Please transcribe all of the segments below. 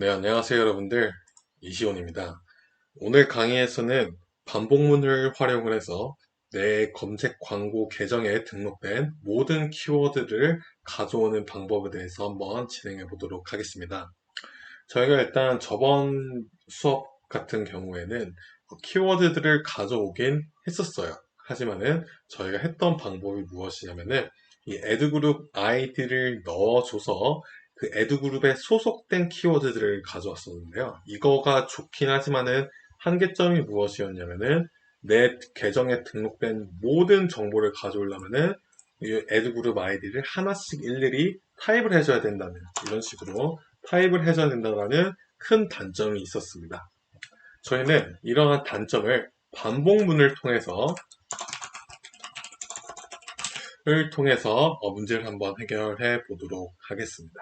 네, 안녕하세요, 여러분들. 이시온입니다. 오늘 강의에서는 반복문을 활용을 해서 내 검색 광고 계정에 등록된 모든 키워드를 가져오는 방법에 대해서 한번 진행해 보도록 하겠습니다. 저희가 일단 저번 수업 같은 경우에는 키워드들을 가져오긴 했었어요. 하지만은 저희가 했던 방법이 무엇이냐면은 이 애드그룹 아이디를 넣어줘서 그 애드그룹에 소속된 키워드들을 가져왔었는데요. 이거가 좋긴 하지만은 한계점이 무엇이었냐면은 내 계정에 등록된 모든 정보를 가져오려면은 이 애드그룹 아이디를 하나씩 일일이 타입을 해줘야 된다는 이런 식으로 타입을 해줘야 된다는 큰 단점이 있었습니다. 저희는 이러한 단점을 반복문을 통해서 을 통해서 어, 문제를 한번 해결해 보도록 하겠습니다.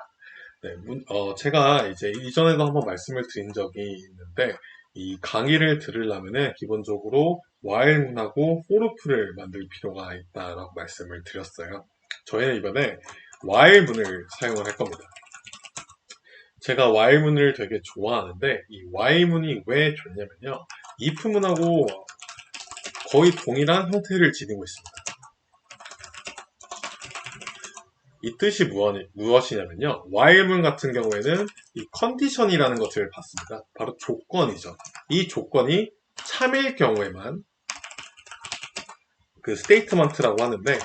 네, 문- 어, 제가 이제 이전에도 한번 말씀을 드린 적이 있는데, 이 강의를 들으려면은 기본적으로 while문하고 for로프를 만들 필요가 있다라고 말씀을 드렸어요. 저희는 이번에 while문을 사용을 할 겁니다. 제가 while문을 되게 좋아하는데, 이 while문이 왜 좋냐면요. if문하고 거의 동일한 형태를 지니고 있습니다. 이 뜻이 무엇이, 무엇이냐면요. while문 같은 경우에는 이 컨디션이라는 것을 봤습니다. 바로 조건이죠. 이 조건이 참일 경우에만 그 스테이트먼트라고 하는데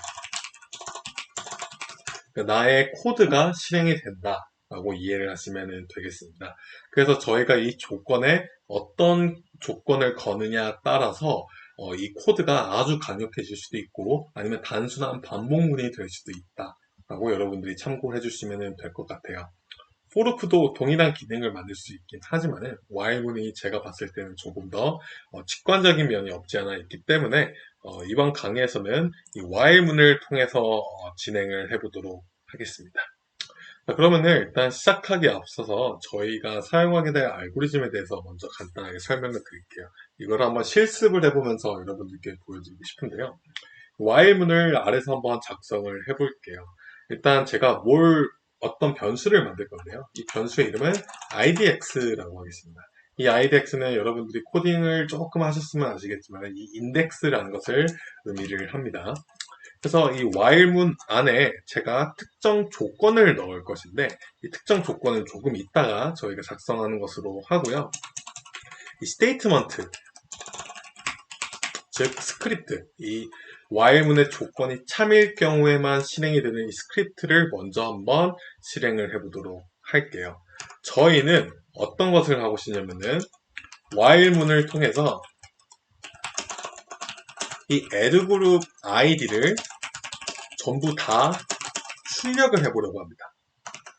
그러니까 나의 코드가 실행이 된다 라고 이해를 하시면 되겠습니다. 그래서 저희가 이 조건에 어떤 조건을 거느냐 따라서 어, 이 코드가 아주 강력해질 수도 있고 아니면 단순한 반복문이 될 수도 있다. 라고 여러분들이 참고해 주시면 될 것 같아요. 포르프도 동일한 기능을 만들 수 있긴 하지만은 while문이 제가 봤을 때는 조금 더 어, 직관적인 면이 없지 않아 있기 때문에 어, 이번 강의에서는 이 while문을 통해서 어, 진행을 해보도록 하겠습니다. 자, 그러면은 일단 시작하기 앞서서 저희가 사용하게 될 알고리즘에 대해서 먼저 간단하게 설명을 드릴게요. 이걸 한번 실습을 해보면서 여러분들께 보여드리고 싶은데요. while문을 아래서 한번 작성을 해볼게요. 일단 제가 뭘 어떤 변수를 만들 건데요. 이 변수의 이름은 idx라고 하겠습니다. 이 idx는 여러분들이 코딩을 조금 하셨으면 아시겠지만 이 인덱스라는 것을 의미를 합니다. 그래서 이 while문 안에 제가 특정 조건을 넣을 것인데 이 특정 조건은 조금 있다가 저희가 작성하는 것으로 하고요. 이 statement 즉 스크립트 이 while문의 조건이 참일 경우에만 실행이 되는 이 스크립트를 먼저 한번 실행을 해보도록 할게요. 저희는 어떤 것을 하고 싶냐면은 while문을 통해서 이 add그룹 id를 전부 다 출력을 해보려고 합니다.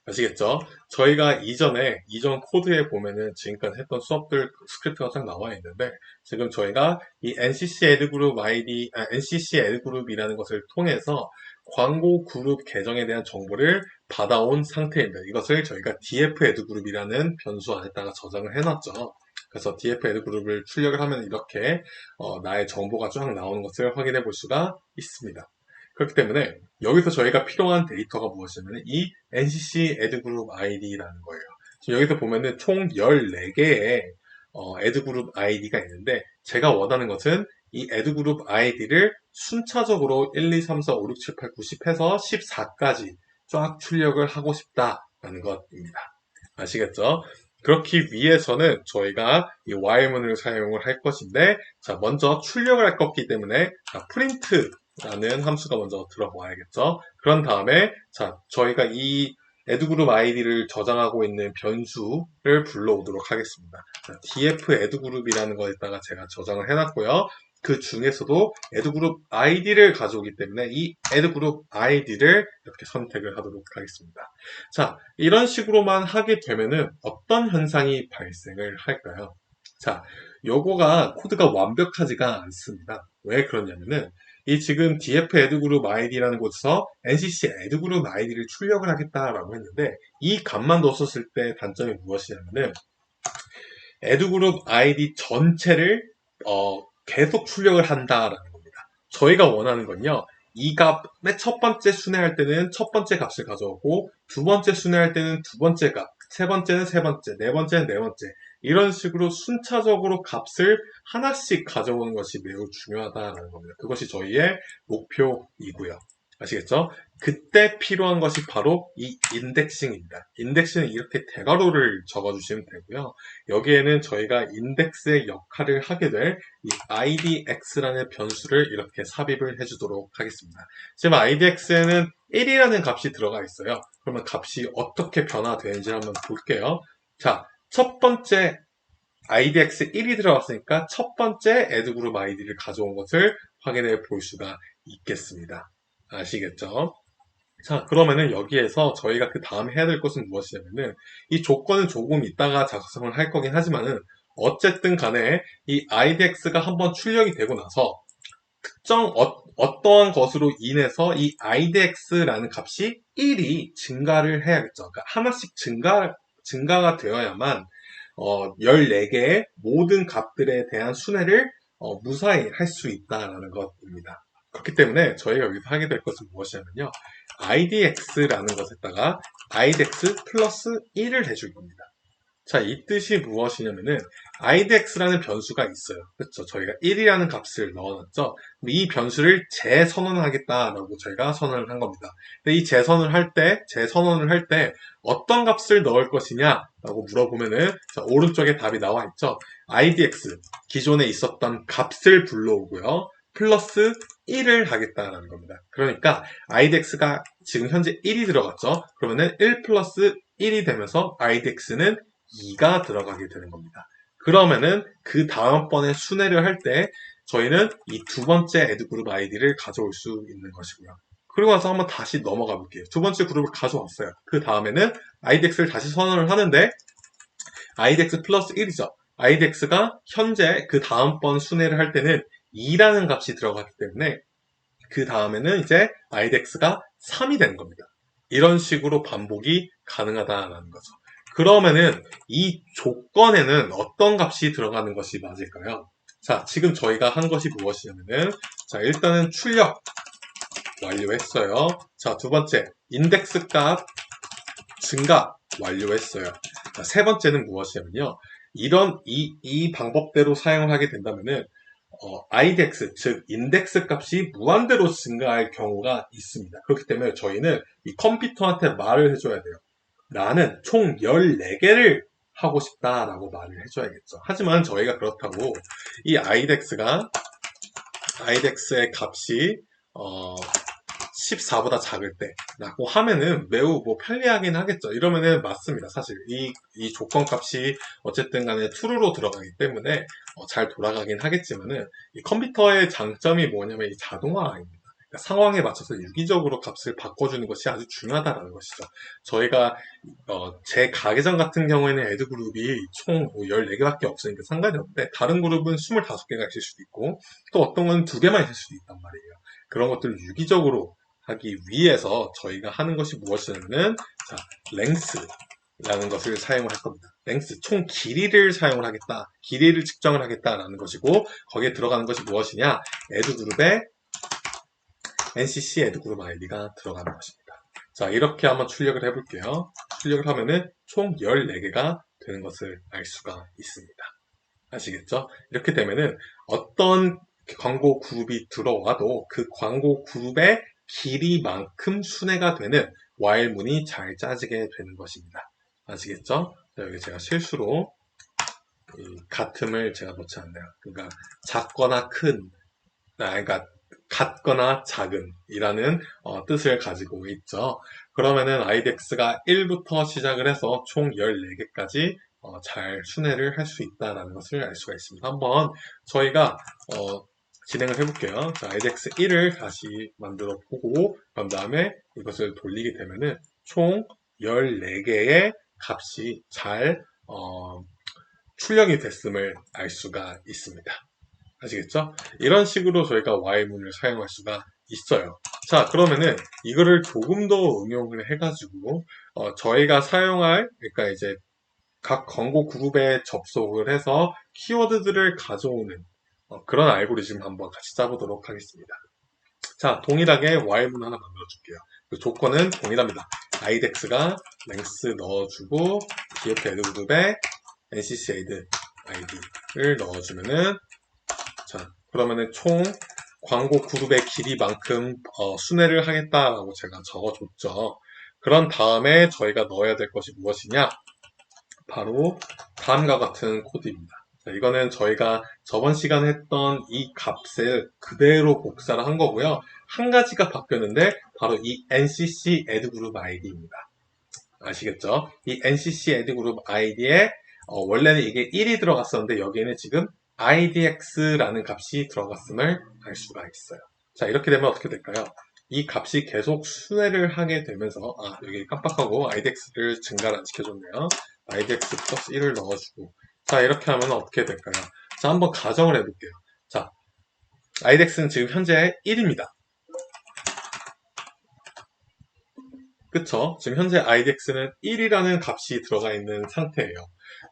아시겠죠? 저희가 이전에, 이전 코드에 보면은 지금까지 했던 수업들 스크립트가 딱 나와 있는데, 지금 저희가 이 NCC add 그룹 ID, 아, NCC add 그룹이라는 것을 통해서 광고 그룹 계정에 대한 정보를 받아온 상태입니다. 이것을 저희가 df add 그룹이라는 변수 안에다가 저장을 해놨죠. 그래서 df add 그룹을 출력을 하면 이렇게 어, 나의 정보가 쫙 나오는 것을 확인해 볼 수가 있습니다. 그렇기 때문에 여기서 저희가 필요한 데이터가 무엇이냐면 이 NCC add 그룹 ID라는 거예요. 지금 여기서 보면은 총 14개의 어, add 그룹 ID가 있는데 제가 원하는 것은 이 add 그룹 ID를 순차적으로 1, 2, 3, 4, 5, 6, 7, 8, 9, 10 해서 14까지 쫙 출력을 하고 싶다라는 것입니다. 아시겠죠? 그렇기 위해서는 저희가 이 while문을 사용을 할 것인데 자 먼저 출력을 할 거기 때문에 자, 프린트 라는 함수가 먼저 들어와야겠죠. 그런 다음에 자 저희가 이 add그룹 id를 저장하고 있는 변수를 불러오도록 하겠습니다. 자, df add그룹이라는 거에다가 제가 저장을 해놨고요. 그 중에서도 add그룹 id를 가져오기 때문에 이 add그룹 id를 이렇게 선택을 하도록 하겠습니다. 자 이런 식으로만 하게 되면은 어떤 현상이 발생을 할까요? 자 요거가 코드가 완벽하지가 않습니다. 왜 그러냐면은 이 지금 df add그룹 id라는 곳에서 ncc add그룹 id를 출력을 하겠다라고 했는데 이 값만 넣었을 때 단점이 무엇이냐면은 add그룹 id 전체를 어, 계속 출력을 한다라는 겁니다. 저희가 원하는 건요. 이 값, 맨첫 번째 순회할 때는 첫 번째 값을 가져오고 두 번째 순회할 때는 두 번째 값, 세 번째는 세 번째, 네 번째는 네 번째. 이런 식으로 순차적으로 값을 하나씩 가져오는 것이 매우 중요하다는 겁니다. 그것이 저희의 목표이고요. 아시겠죠? 그때 필요한 것이 바로 이 인덱싱입니다. 인덱싱은 이렇게 대괄호를 적어주시면 되고요. 여기에는 저희가 인덱스의 역할을 하게 될 이 idx라는 변수를 이렇게 삽입을 해주도록 하겠습니다. 지금 idx에는 1이라는 값이 들어가 있어요. 그러면 값이 어떻게 변화되는지 한번 볼게요. 자, 첫 번째 idx 1이 들어갔으니까 첫 번째 add그룹 id를 가져온 것을 확인해 볼 수가 있겠습니다. 아시겠죠? 자, 그러면은 여기에서 저희가 그 다음에 해야 될 것은 무엇이냐면은 이 조건은 조금 이따가 작성을 할 거긴 하지만은 어쨌든 간에 이 idx가 한번 출력이 되고 나서 특정 어, 떠한 것으로 인해서 이 idx라는 값이 1이 증가를 해야겠죠. 그러니까 하나씩 증가, 증가가 되어야만 어, 14개의 모든 값들에 대한 순회를 어, 무사히 할 수 있다라는 것입니다. 그렇기 때문에 저희가 여기서 하게 될 것은 무엇이냐면요. idx라는 것에다가 idx 플러스 1을 해줄 겁니다. 자, 이 뜻이 무엇이냐면은 idx라는 변수가 있어요. 그렇죠? 저희가 1이라는 값을 넣어놨죠. 이 변수를 재선언하겠다라고 저희가 선언을 한 겁니다. 근데 이 재선언을 할 때, 재선언을 할 때 어떤 값을 넣을 것이냐라고 물어보면은 자, 오른쪽에 답이 나와 있죠. idx 기존에 있었던 값을 불러오고요. 플러스 1을 하겠다라는 겁니다. 그러니까 idx가 지금 현재 1이 들어갔죠. 그러면은 1 플러스 1이 되면서 idx는 2가 들어가게 되는 겁니다. 그러면은 그 다음번에 순회를 할 때 저희는 이 두 번째 애드그룹 아이디를 가져올 수 있는 것이고요. 그리고 나서 한번 다시 넘어가 볼게요. 두 번째 그룹을 가져왔어요. 그 다음에는 idx를 다시 선언을 하는데 idx 플러스 1이죠. idx가 현재 그 다음번 순회를 할 때는 2라는 값이 들어갔기 때문에 그 다음에는 이제 idx가 3이 되는 겁니다. 이런 식으로 반복이 가능하다는 거죠. 그러면은 이 조건에는 어떤 값이 들어가는 것이 맞을까요? 자, 지금 저희가 한 것이 무엇이냐면은 자, 일단은 출력 완료했어요. 자, 두 번째 인덱스 값 증가 완료했어요. 자, 세 번째는 무엇이냐면요. 이런 이, 이 방법대로 사용을 하게 된다면은 어, idx, 즉 인덱스 값이 무한대로 증가할 경우가 있습니다. 그렇기 때문에 저희는 이 컴퓨터한테 말을 해줘야 돼요. 나는 총 14개를 하고 싶다라고 말을 해줘야겠죠. 하지만 저희가 그렇다고 이 idx가 idx의 값이 어, 14보다 작을 때라고 하면은 매우 뭐 편리하긴 하겠죠. 이러면은 맞습니다. 사실 이, 이 조건 값이 어쨌든 간에 true로 들어가기 때문에 어, 잘 돌아가긴 하겠지만은 이 컴퓨터의 장점이 뭐냐면 이 자동화입니다. 그러니까 상황에 맞춰서 유기적으로 값을 바꿔주는 것이 아주 중요하다는 것이죠. 저희가 어, 제 가계정 같은 경우에는 애드 그룹이 총 14개밖에 뭐 없으니까 상관이 없는데 다른 그룹은 25개가 있을 수도 있고 또 어떤 건 2개만 있을 수도 있단 말이에요. 그런 것들을 유기적으로 하기 위해서 저희가 하는 것이 무엇이냐면 자, length라는 것을 사용을 할 겁니다. length, 총 길이를 사용을 하겠다. 길이를 측정을 하겠다라는 것이고 거기에 들어가는 것이 무엇이냐? 애드그룹의 NCC 애드그룹 아이디가 들어가는 것입니다. 자, 이렇게 한번 출력을 해 볼게요. 출력을 하면은 총 14개가 되는 것을 알 수가 있습니다. 아시겠죠? 이렇게 되면은 어떤 광고 그룹이 들어와도 그 광고 그룹의 길이만큼 순회가 되는 와일문이 잘 짜지게 되는 것입니다. 아시겠죠? 자, 여기 제가 실수로 같음을 제가 놓지 않네요. 그러니까 작거나 큰, 아, 그러니까 같거나 작은 이라는 어, 뜻을 가지고 있죠. 그러면은 idx가 1부터 시작을 해서 총 14개까지 어, 잘 순회를 할 수 있다는 것을 알 수가 있습니다. 한번 저희가 어, 진행을 해볼게요. 자, idx 1을 다시 만들어 보고 그런 다음에 이것을 돌리게 되면은 총 14개의 값이 잘 어, 출력이 됐음을 알 수가 있습니다. 아시겠죠? 이런 식으로 저희가 Y문을 사용할 수가 있어요. 자, 그러면은 이거를 조금 더 응용을 해가지고 어, 저희가 사용할 그러니까 이제 각 광고 그룹에 접속을 해서 키워드들을 가져오는 어, 그런 알고리즘 한번 같이 짜보도록 하겠습니다. 자, 동일하게 Y문 하나 만들어 줄게요. 그 조건은 동일합니다. idex가 length 넣어주고 df add 그룹에 ncc add id를 넣어주면은 자 그러면은 총 광고 그룹의 길이만큼 어, 순회를 하겠다라고 제가 적어줬죠. 그런 다음에 저희가 넣어야 될 것이 무엇이냐? 바로 다음과 같은 코드입니다. 자, 이거는 저희가 저번 시간에 했던 이 값을 그대로 복사를 한 거고요. 한 가지가 바뀌었는데 바로 이 NCC add group ID입니다. 아시겠죠? 이 NCC add group ID에 어, 원래는 이게 1이 들어갔었는데 여기에는 지금 IDX라는 값이 들어갔음을 알 수가 있어요. 자 이렇게 되면 어떻게 될까요? 이 값이 계속 순회를 하게 되면서 아 여기 깜빡하고 IDX를 증가를 안 시켜줬네요. IDX 플러스 1을 넣어주고 자 이렇게 하면 어떻게 될까요? 자 한번 가정을 해볼게요. 자 IDX는 지금 현재 1입니다. 그쵸? 지금 현재 IDX는 1이라는 값이 들어가 있는 상태예요.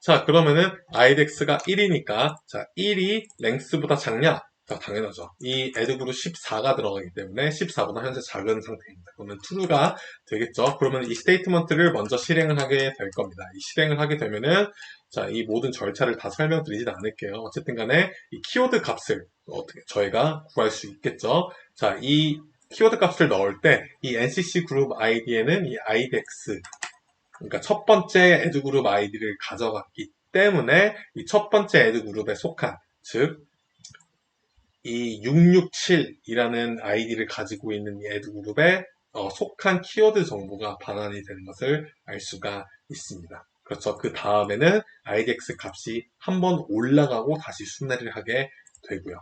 자, 그러면은 IDX가 1이니까, 자, 1이 랭스보다 작냐? 자, 당연하죠. 이 에드그룹 14가 들어가기 때문에 14보다 현재 작은 상태입니다. 그러면 true가 되겠죠. 그러면 이 스테이트먼트를 먼저 실행을 하게 될 겁니다. 이 실행을 하게 되면은, 자, 이 모든 절차를 다 설명드리진 않을게요. 어쨌든 간에 이 키워드 값을 어떻게, 저희가 구할 수 있겠죠. 자, 이 키워드 값을 넣을 때 이 NCC 그룹 ID에는 이 IDX 그러니까 첫 번째 애드 그룹 아이디를 가져갔기 때문에 이 첫 번째 애드 그룹에 속한 즉 이 667이라는 아이디를 가지고 있는 이 애드 그룹에 어, 속한 키워드 정보가 반환이 되는 것을 알 수가 있습니다. 그렇죠. 그 다음에는 IDX 값이 한 번 올라가고 다시 순회를 하게 되고요.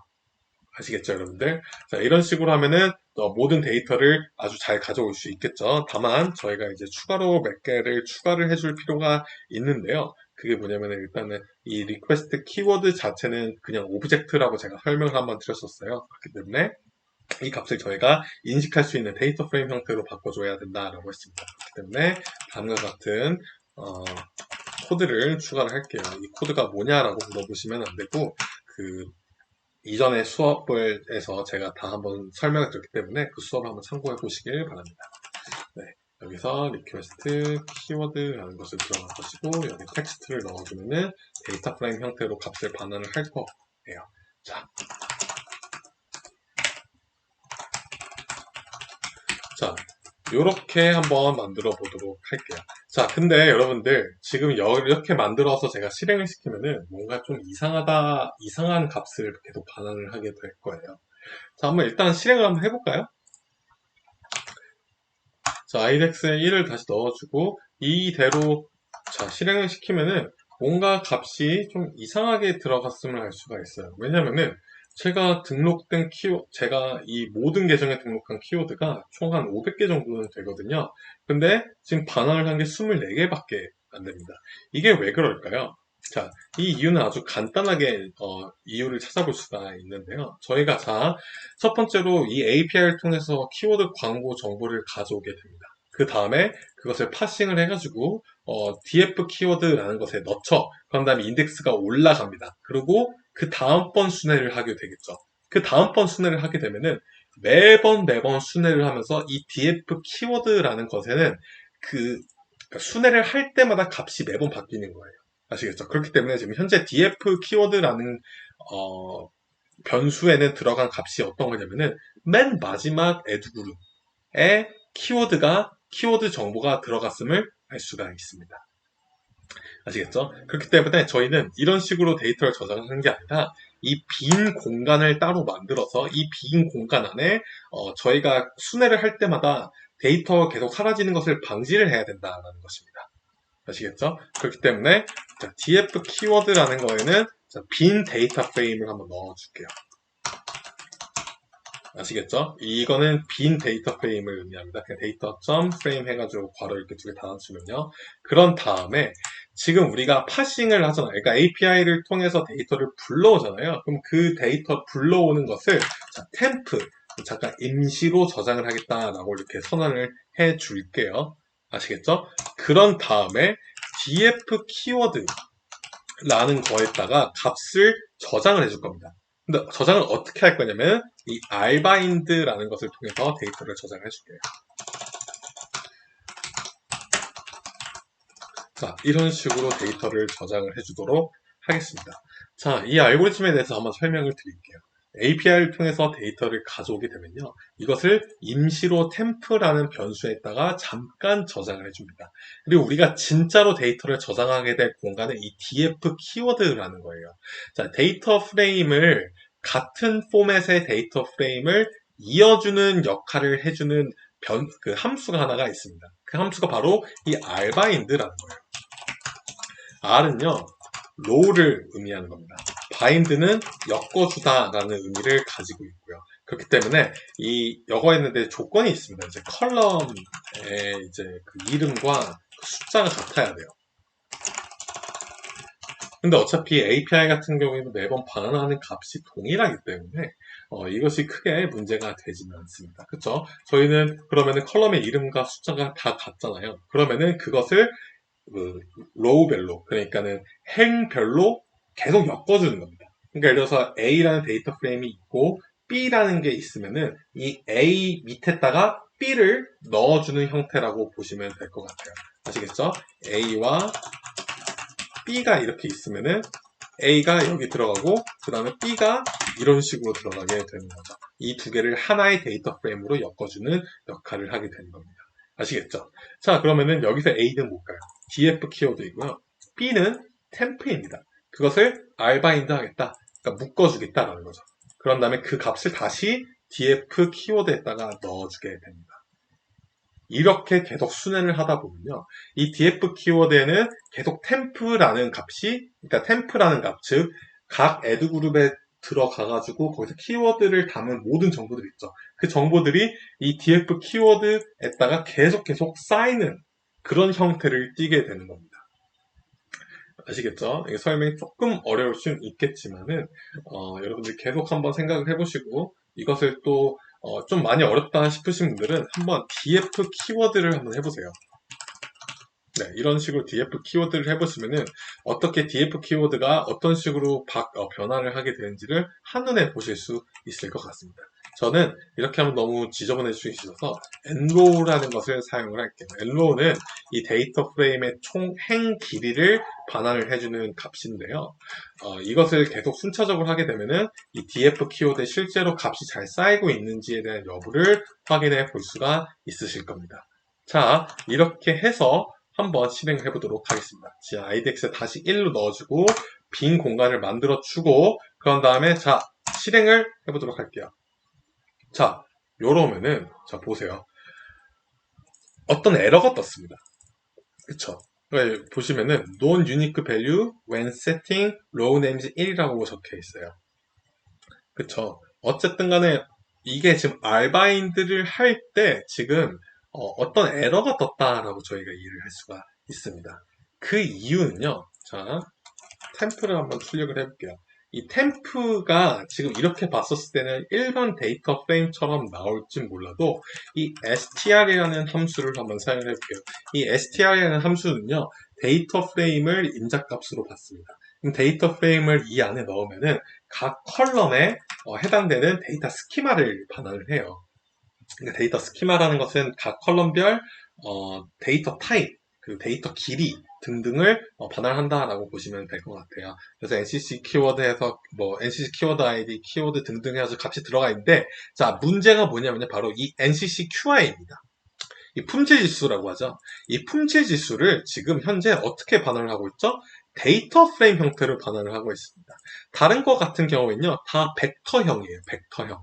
아시겠죠, 여러분들? 자, 이런 식으로 하면은 어, 모든 데이터를 아주 잘 가져올 수 있겠죠. 다만 저희가 이제 추가로 몇 개를 추가를 해줄 필요가 있는데요. 그게 뭐냐면 일단은 이 리퀘스트 키워드 자체는 그냥 오브젝트라고 제가 설명을 한번 드렸었어요. 그렇기 때문에 이 값을 저희가 인식할 수 있는 데이터 프레임 형태로 바꿔줘야 된다라고 했습니다. 그렇기 때문에 다음과 같은 어, 코드를 추가를 할게요. 이 코드가 뭐냐라고 물어보시면 안 되고 그 이전의 수업을 해서 제가 다 한번 설명을 드렸기 때문에 그 수업을 한번 참고해 보시길 바랍니다. 네, 여기서 request 키워드라는 것을 들어가 가지고 여기 텍스트를 넣어주면은 데이터 프레임 형태로 값을 반환을 할 거예요. 자, 자, 이렇게 한번 만들어 보도록 할게요. 자, 근데 여러분들 지금 이렇게 만들어서 제가 실행을 시키면은 뭔가 좀 이상하다, 이상한 값을 계속 반환을 하게 될 거예요. 자, 한번 일단 실행을 한번 해볼까요? 자, idx에 1을 다시 넣어주고 이대로 자, 실행을 시키면은 뭔가 값이 좀 이상하게 들어갔음을 알 수가 있어요. 왜냐면은 제가 등록된 키워, 제가 이 모든 계정에 등록한 키워드가 총 한 500개 정도는 되거든요. 근데 지금 반환을 한 게 24개밖에 안 됩니다. 이게 왜 그럴까요? 자, 이 이유는 아주 간단하게 어, 이유를 찾아볼 수가 있는데요. 저희가 자, 첫 번째로 이 API를 통해서 키워드 광고 정보를 가져오게 됩니다. 그 다음에 그것을 파싱을 해가지고 어, df 키워드라는 것에 넣죠. 그런 다음에 인덱스가 올라갑니다. 그리고 그 다음번 순회를 하게 되겠죠. 그 다음번 순회를 하게 되면은 매번 매번 순회를 하면서 이 df 키워드라는 것에는 그 순회를 할 때마다 값이 매번 바뀌는 거예요. 아시겠죠? 그렇기 때문에 지금 현재 df 키워드라는 어, 변수에는 들어간 값이 어떤 거냐면은 맨 마지막 에드 그룹에 키워드가 키워드 정보가 들어갔음을 알 수가 있습니다. 아시겠죠? 그렇기 때문에 저희는 이런 식으로 데이터를 저장하는 게 아니라 이 빈 공간을 따로 만들어서 이 빈 공간 안에 어, 저희가 순회를 할 때마다 데이터가 계속 사라지는 것을 방지를 해야 된다는 것입니다. 아시겠죠? 그렇기 때문에 자, df 키워드라는 거에는 자, 빈 데이터 프레임을 한번 넣어줄게요. 아시겠죠? 이거는 빈 데이터 프레임을 의미합니다. 데이터 점 프레임 해가지고 괄호 이렇게 두개 달아주면요. 그런 다음에 지금 우리가 파싱을 하잖아요. 그러니까 API를 통해서 데이터를 불러오잖아요. 그럼 그 데이터 불러오는 것을 자, 템프 잠깐 임시로 저장을 하겠다라고 이렇게 선언을 해 줄게요. 아시겠죠? 그런 다음에 df 키워드라는 거에다가 값을 저장을 해줄 겁니다. 근데 저장을 어떻게 할 거냐면 이 rbind라는 것을 통해서 데이터를 저장을 해줄게요. 자, 이런 식으로 데이터를 저장을 해주도록 하겠습니다. 자, 이 알고리즘에 대해서 한번 설명을 드릴게요. API를 통해서 데이터를 가져오게 되면요. 이것을 임시로 템프라는 변수에다가 잠깐 저장을 해줍니다. 그리고 우리가 진짜로 데이터를 저장하게 될 공간은 이 df 키워드라는 거예요. 자, 데이터 프레임을 같은 포맷의 데이터 프레임을 이어주는 역할을 해주는 변, 그 함수가 하나가 있습니다. 그 함수가 바로 이 rbind라는 거예요. r은요, row를 의미하는 겁니다. Bind는 엮어주다라는 의미를 가지고 있고요. 그렇기 때문에 이 엮어있는데 조건이 있습니다. 이제 컬럼의 이제 그 이름과 그 숫자가 같아야 돼요. 근데 어차피 API 같은 경우에는 매번 반환하는 값이 동일하기 때문에 어, 이것이 크게 문제가 되지는 않습니다. 그쵸? 저희는 그러면은 컬럼의 이름과 숫자가 다 같잖아요. 그러면은 그것을 그 로우별로 그러니까는 행별로 계속 엮어주는 겁니다. 그러니까 예를 들어서 A라는 데이터 프레임이 있고 B라는 게 있으면은 이 A 밑에다가 B를 넣어주는 형태라고 보시면 될 것 같아요. 아시겠죠? A와 B가 이렇게 있으면은 A가 여기 들어가고 그 다음에 B가 이런 식으로 들어가게 되는 거죠. 이 두 개를 하나의 데이터 프레임으로 엮어주는 역할을 하게 되는 겁니다. 아시겠죠? 자 그러면은 여기서 A는 뭘까요? df 키워드이고요. B는 템프입니다. 그것을 rbind 하겠다. 그러니까 묶어주겠다라는 거죠. 그런 다음에 그 값을 다시 df 키워드에다가 넣어주게 됩니다. 이렇게 계속 순환을 하다 보면요. 이 df 키워드에는 계속 템프라는 값이, 그러니까 템프라는 값, 즉, 각 애드 그룹에 들어가가지고 거기서 키워드를 담은 모든 정보들이 있죠. 그 정보들이 이 df 키워드에다가 계속 계속 쌓이는 그런 형태를 띠게 되는 겁니다. 아시겠죠? 설명이 조금 어려울 수는 있겠지만은 어, 여러분들 계속 한번 생각을 해보시고 이것을 또 어, 좀 많이 어렵다 싶으신 분들은 한번 df 키워드를 한번 해보세요. 네, 이런 식으로 df 키워드를 해보시면은 어떻게 df 키워드가 어떤 식으로 바, 어, 변화를 하게 되는지를 한눈에 보실 수 있을 것 같습니다. 저는 이렇게 하면 너무 지저분해 주시셔서 enrow라는 것을 사용을 할게요. enrow는 이 데이터 프레임의 총 행 길이를 반환을 해주는 값인데요. 어, 이것을 계속 순차적으로 하게 되면은 이 df 키워드에 실제로 값이 잘 쌓이고 있는지에 대한 여부를 확인해 볼 수가 있으실 겁니다. 자, 이렇게 해서 한번 실행을 해보도록 하겠습니다. 자, idx에 다시 1로 넣어주고 빈 공간을 만들어 주고 그런 다음에 자, 실행을 해보도록 할게요. 자, 요러면은, 자, 보세요. 어떤 에러가 떴습니다. 그쵸? 네, 보시면은, non unique value when setting row names 1이라고 적혀 있어요. 그쵸? 어쨌든 간에, 이게 지금 알바인드를 할 때, 지금, 어, 떤 에러가 떴다라고 저희가 이해를 할 수가 있습니다. 그 이유는요, 자, 템플을 한번 출력을 해볼게요. 이 템프가 지금 이렇게 봤었을 때는 일반 데이터 프레임처럼 나올지 몰라도 이 str이라는 함수를 한번 사용해 볼게요. 이 str이라는 함수는요, 데이터 프레임을 임자값으로 받습니다. 데이터 프레임을 이 안에 넣으면은 각 컬럼에 어, 해당되는 데이터 스키마를 반환을 해요. 데이터 스키마라는 것은 각 컬럼별 어, 데이터 타입, 그리고 데이터 길이 등등을 어, 반환한다라고 보시면 될 것 같아요. 그래서 NCC 키워드에서 뭐 NCC 키워드 ID, 키워드 등등 해서 값이 들어가 있는데 자 문제가 뭐냐면 바로 이 NCC QI입니다. 이 품질 지수라고 하죠. 이 품질 지수를 지금 현재 어떻게 반환을 하고 있죠? 데이터 프레임 형태로 반환을 하고 있습니다. 다른 것 같은 경우에는요, 다 벡터형이에요. 벡터형.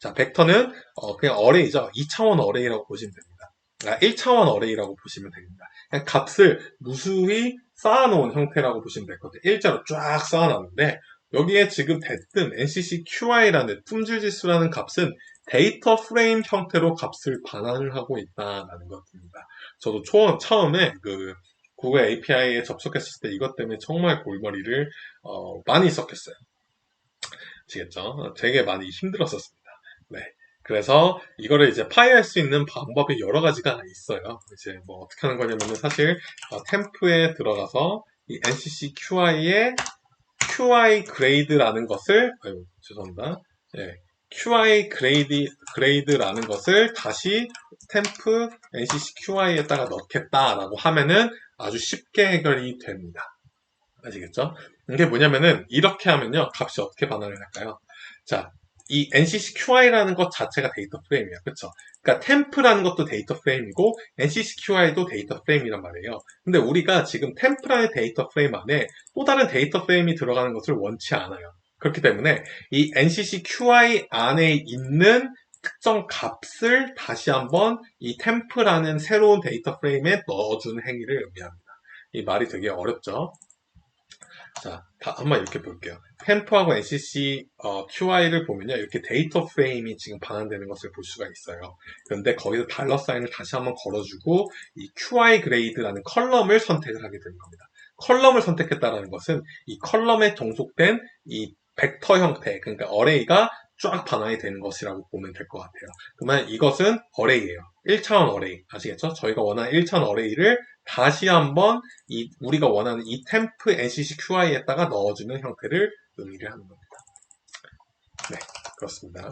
자, 벡터는 어, 그냥 어레이죠. 2차원 어레이라고 보시면 됩니다. 아, 1차원 어레이라고 보시면 됩니다. 값을 무수히 쌓아놓은 형태라고 보시면 될것 같아요. 일자로 쫙 쌓아놨는데 여기에 지금 대뜸 NCC QI라는 품질지수라는 값은 데이터 프레임 형태로 값을 반환을 하고 있다는 것입니다. 저도 초, 처음에 그 구글 API에 접속했을 때 이것 때문에 정말 골머리를 어, 많이 썼겠어요. 아시겠죠? 되게 많이 힘들었었습니다. 네. 그래서 이거를 이제 파이할 수 있는 방법이 여러 가지가 있어요. 이제 뭐 어떻게 하는 거냐면은 사실 어, 템프에 들어가서 이 NCC QI의 QI 그레이드라는 것을 아유 죄송합니다. 예, QI 그레이드, 그레이드라는 것을 다시 스탬프 NCC QI에다가 넣겠다라고 하면은 아주 쉽게 해결이 됩니다. 아시겠죠? 이게 뭐냐면은 이렇게 하면요 값이 어떻게 반응을 할까요? 자, 이 NCC QI라는 것 자체가 데이터 프레임이야. 그쵸? 그러니까 템프라는 것도 데이터 프레임이고 NCC QI도 데이터 프레임이란 말이에요. 근데 우리가 지금 템프라는 데이터 프레임 안에 또 다른 데이터 프레임이 들어가는 것을 원치 않아요. 그렇기 때문에 이 NCC QI 안에 있는 특정 값을 다시 한번 이 템프라는 새로운 데이터 프레임에 넣어주는 행위를 의미합니다. 이 말이 되게 어렵죠? 자, 다 한번 이렇게 볼게요. 템프하고 NCC 어, QI를 보면요. 이렇게 데이터 프레임이 지금 반환되는 것을 볼 수가 있어요. 그런데 거기서 달러 사인을 다시 한번 걸어주고 이 QI 그레이드라는 컬럼을 선택을 하게 되는 겁니다. 컬럼을 선택했다는 것은 이 컬럼에 동속된 이 벡터 형태, 그러니까 어레이가 쫙 반환이 되는 것이라고 보면 될 것 같아요. 그러면 이것은 어레이예요. 1차원 어레이. 아시겠죠? 저희가 원하는 1차원 어레이를 다시 한번 이 우리가 원하는 이 템프 NCC QI에다가 넣어주는 형태를 의미를 하는 겁니다. 네, 그렇습니다.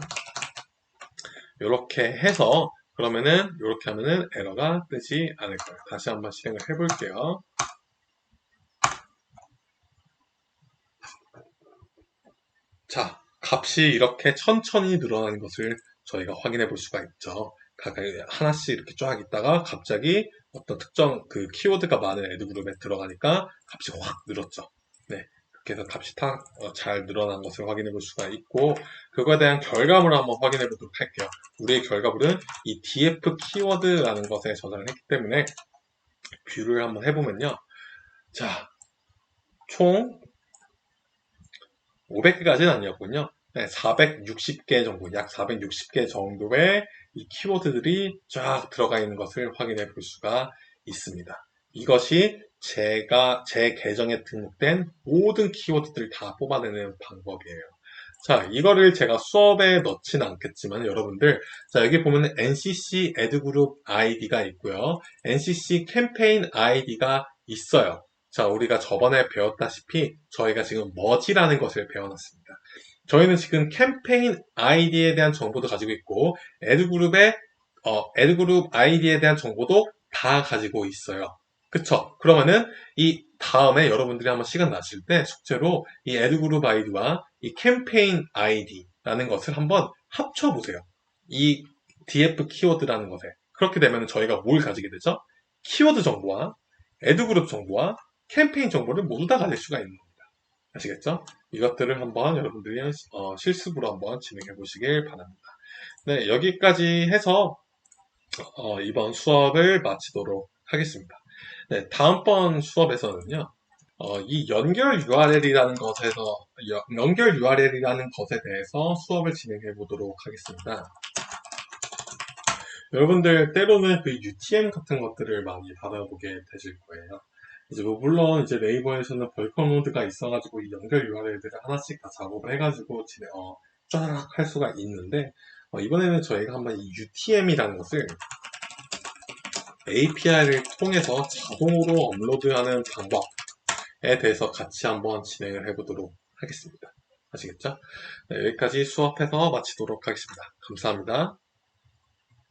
이렇게 해서 그러면은 이렇게 하면은 에러가 뜨지 않을 거예요. 다시 한번 실행을 해볼게요. 자, 값이 이렇게 천천히 늘어나는 것을 저희가 확인해 볼 수가 있죠. 각각 하나씩 이렇게 쫙 있다가 갑자기 어떤 특정 그 키워드가 많은 애드 그룹에 들어가니까 값이 확 늘었죠. 네. 그렇게 해서 값이 다잘 늘어난 것을 확인해 볼 수가 있고 그거에 대한 결과물을 한번 확인해 보도록 할게요. 우리의 결과물은 이 df 키워드라는 것에 저장을 했기 때문에 뷰를 한번 해보면요. 자, 총 500개까지는 아니었군요. 네, 460개 정도, 약 460개 정도의 이 키워드들이 쫙 들어가 있는 것을 확인해 볼 수가 있습니다. 이것이 제가 제 계정에 등록된 모든 키워드들을 다 뽑아내는 방법이에요. 자, 이거를 제가 수업에 넣지는 않겠지만 여러분들 자, 여기 보면 NCC 애드그룹 아이디가 있고요. NCC 캠페인 아이디가 있어요. 자, 우리가 저번에 배웠다시피 저희가 지금 머지라는 것을 배워놨습니다. 저희는 지금 캠페인 아이디에 대한 정보도 가지고 있고 애드그룹의 어, 애드그룹 아이디에 대한 정보도 다 가지고 있어요. 그쵸? 그러면은 이 다음에 여러분들이 한번 시간 나실 때 숙제로 이 애드그룹 아이디와 이 캠페인 아이디라는 것을 한번 합쳐보세요. 이 df 키워드라는 것에. 그렇게 되면 저희가 뭘 가지게 되죠? 키워드 정보와 애드그룹 정보와 캠페인 정보를 모두 다 가질 수가 있는 겁니다. 아시겠죠? 이것들을 한번 여러분들이 어, 실습으로 한번 진행해 보시길 바랍니다. 네, 여기까지 해서 어, 이번 수업을 마치도록 하겠습니다. 네, 다음번 수업에서는요, 어, 이 연결 URL이라는 것에서, 연결 URL이라는 것에 대해서 수업을 진행해 보도록 하겠습니다. 여러분들 때로는 그 UTM 같은 것들을 많이 받아보게 되실 거예요. 이제 뭐 물론 이제 네이버에서는 벌컬 모드가 있어가지고 이 연결 URL들을 하나씩 다 작업을 해가지고 진행, 어, 쫙 할 수가 있는데 어, 이번에는 저희가 한번 이 UTM이라는 것을 API를 통해서 자동으로 업로드하는 방법에 대해서 같이 한번 진행을 해보도록 하겠습니다. 아시겠죠? 네, 여기까지 수업해서 마치도록 하겠습니다. 감사합니다.